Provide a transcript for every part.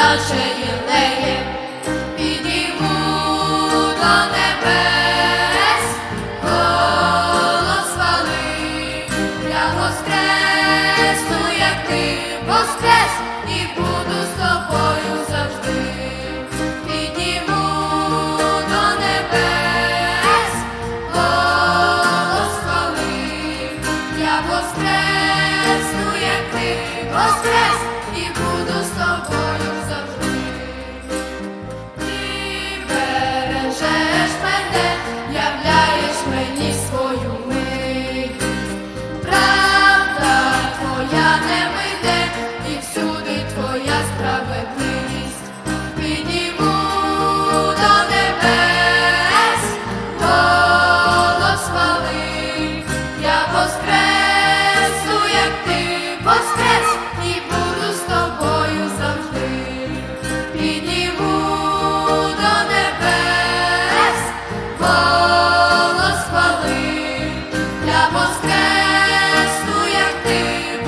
наче єлеєм, підійму до небес, голос хвали, я воскресну, як ти воскрес, і буду з тобою завжди, підійму до небес, голос я воскресну, як ти воскрес, і буду.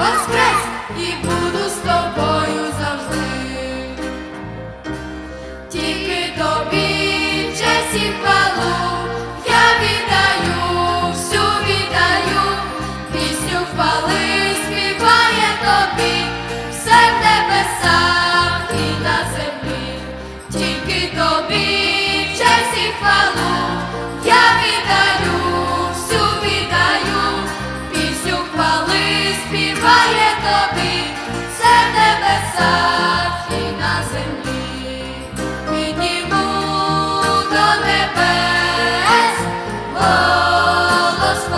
воскрес і буду з тобою завжди, тільки тобі часів хвалу я віддаю, всю віддаю, пісню хвали співає тобі. співає тобі, все небеса на землі, підніму до небес, голос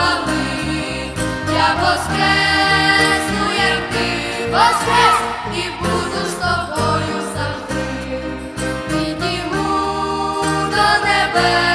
я воскресну, як воскрес і буду з тобою завжди, підніму до небес.